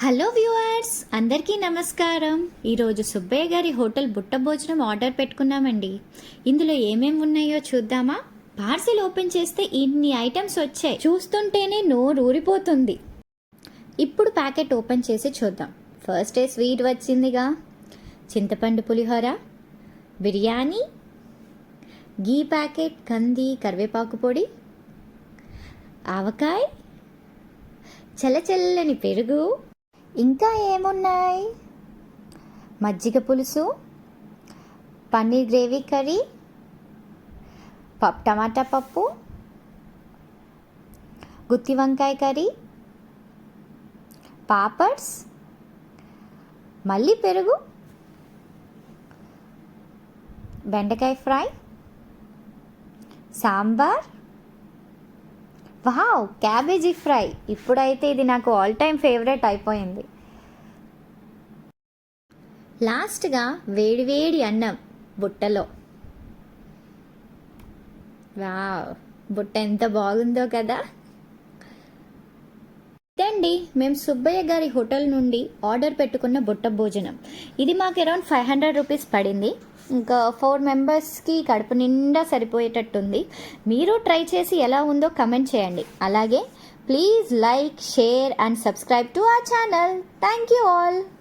Hello viewers అందరికీ నమస్కారం. ఈరోజు సుబ్బయ్య గారి హోటల్ బుట్ట భోజనం ఆర్డర్ పెట్టుకున్నామండి. ఇందులో ఏమేమి ఉన్నాయో చూద్దామా? పార్సిల్ ఓపెన్ చేస్తే ఇన్ని ఐటమ్స్ వచ్చాయి. చూస్తుంటేనే నోరు ఊరిపోతుంది. ఇప్పుడు ప్యాకెట్ ఓపెన్ చేసి చూద్దాం. ఫస్ట్ ఏ స్వీట్ వచ్చిందిగా? చింతపండు పులిహోర బిర్యానీ గీ ప్యాకెట్ కంది కరివేపాకు పొడి ఆవకాయ చల్లచల్లని పెరుగు ఇంకా ఏమున్నాయి? మజ్జిగ పులుసు పన్నీర్ గ్రేవీ కర్రీ పప్ టమాటా పప్పు గుత్తి వంకాయ కర్రీ పాపడ్స్ మళ్ళీ పెరుగు బెండకాయ fry sambar wow cabbage fry. ఇప్పుడైతే ఇది నాకు ఆల్ టైమ్ ఫేవరెట్ అయిపోయింది. లాస్ట్గా వేడివేడి అన్నం బుట్టలో. వావ్ బుట్ట ఎంత బాగుందో కదా. ఇదండి మేము సుబ్బయ్య గారి హోటల్ నుండి ఆర్డర్ పెట్టుకున్న బుట్ట భోజనం. ఇది మాకు అరౌండ్ ఫైవ్ హండ్రెడ్ రూపీస్ పడింది. ఇంకా ఫోర్ మెంబర్స్కి కడుపు నిండా సరిపోయేటట్టుంది. మీరు ట్రై చేసి ఎలా ఉందో కమెంట్ చేయండి. అలాగే please like share and subscribe to our channel. Thank you all.